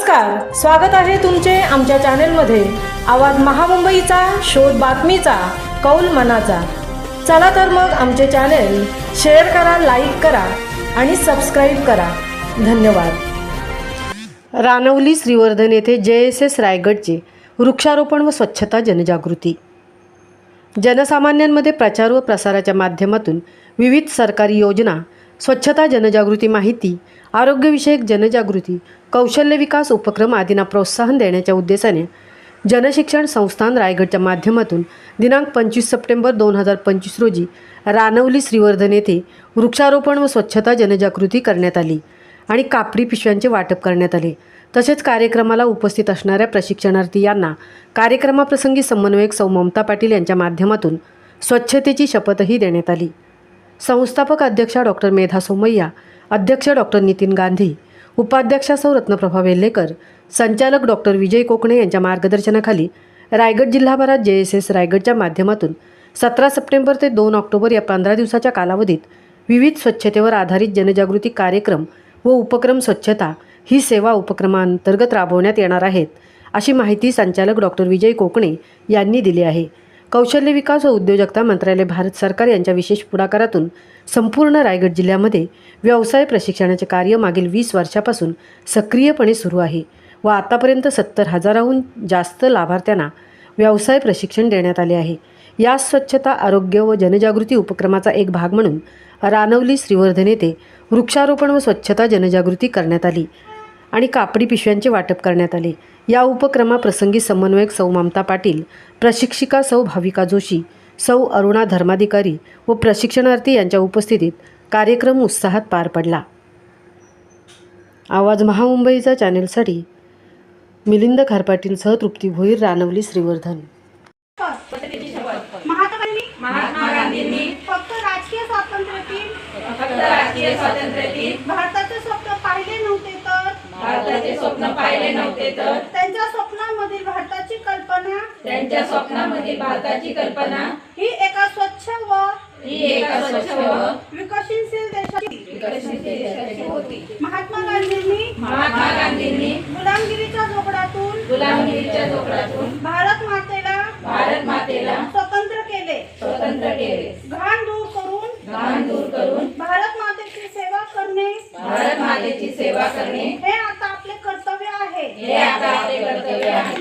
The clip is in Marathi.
नमस्कार स्वागत आहे तुमचे आमच्या चॅनेलमध्ये. आवाज महामुंबईचा शोध बातमीचा कौल मनाचा. चला तर मग आमचे चॅनेल शेअर करा लाईक करा आणि सबस्क्राईब करा. धन्यवाद. रानवली श्रीवर्धन येथे जे एस एस रायगडचे वृक्षारोपण व स्वच्छता जनजागृती. जनसामान्यांमध्ये प्रचार व प्रसाराच्या माध्यमातून विविध सरकारी योजना स्वच्छता जनजागृती माहिती आरोग्यविषयक जनजागृती कौशल्य विकास उपक्रम आदींना प्रोत्साहन देण्याच्या उद्देशाने जनशिक्षण संस्थान रायगडच्या माध्यमातून दिनांक पंचवीस सप्टेंबर दोन हजार पंचवीस रोजी रानवली श्रीवर्धन येथे वृक्षारोपण व स्वच्छता जनजागृती करण्यात आली आणि कापडी पिशव्यांचे वाटप करण्यात आले. तसेच कार्यक्रमाला उपस्थित असणाऱ्या प्रशिक्षणार्थी यांना कार्यक्रमाप्रसंगी समन्वयक सौ ममता पाटील यांच्या माध्यमातून स्वच्छतेची शपथही देण्यात आली. संस्थापक अध्यक्षा डॉक्टर मेधा सोमय्या अध्यक्ष डॉक्टर नितीन गांधी उपाध्यक्षा सौ रत्नप्रभा वेल्हेकर संचालक डॉक्टर विजय कोकणे यांच्या मार्गदर्शनाखाली रायगड जिल्हाभरात जे एस एस रायगडच्या माध्यमातून सतरा सप्टेंबर ते दोन ऑक्टोबर या पंधरा दिवसाच्या कालावधीत विविध स्वच्छतेवर आधारित जनजागृती कार्यक्रम व उपक्रम स्वच्छता ही सेवा उपक्रमांतर्गत राबवण्यात येणार आहेत अशी माहिती संचालक डॉक्टर विजय कोकणे यांनी दिली आहे. कौशल्य विकास व उद्योजकता मंत्रालय भारत सरकार यांच्या विशेष पुढाकारातून संपूर्ण रायगड जिल्ह्यामध्ये व्यवसाय प्रशिक्षणाचे कार्य मागील वीस वर्षापासून सक्रियपणे सुरू आहे व आतापर्यंत सत्तर हजाराहून जास्त लाभार्थ्यांना व्यवसाय प्रशिक्षण देण्यात आले आहे. या स्वच्छता आरोग्य व जनजागृती उपक्रमाचा एक भाग म्हणून रानवली श्रीवर्धन येथे वृक्षारोपण व स्वच्छता जनजागृती करण्यात आली. आणि कापडी पिशव्यांचे वाटप करण्यात आले. या उपक्रमाप्रसंगी समन्वयक सौ ममता पाटील प्रशिक्षिका सौ भाविका जोशी सौ अरुणा धर्माधिकारी व प्रशिक्षणार्थी यांच्या उपस्थितीत कार्यक्रम उत्साहात पार पडला. आवाज महामुंबईचा चॅनेलसाठी मिलिंद खारपाटीलसह तृप्ती भोईर रानवली श्रीवर्धन. महात्मा गांधी. महात्मा गांधींनी फक्त राजकीय स्वातंत्र्यातील फक्त राजकीय स्वातंत्र्यातील भारताचे स्वप्न पाहिले नव्हते तर भारताचे स्वप्न पाहिले नव्हते तर. त्यांच्या स्वप्नामधील भारताची कल्पना त्यांच्या स्वप्नामधील भारताची कल्पना. ही एका स्वच्छ व ही एका स्वच्छ व विकसनशील देशाची होती. महात्मा गांधींनी महात्मा गांधींनी गुलामगिरीच्या जोगडातून गुलामगिरीच्या जोखडातून भारत मातेला भारत मातेला स्वतंत्र केले. स्वतंत्र केले. घाण दूर करून घाण दूर करून भारत मातेची सेवा करणे भारत मातेची सेवा करणे हे Okay.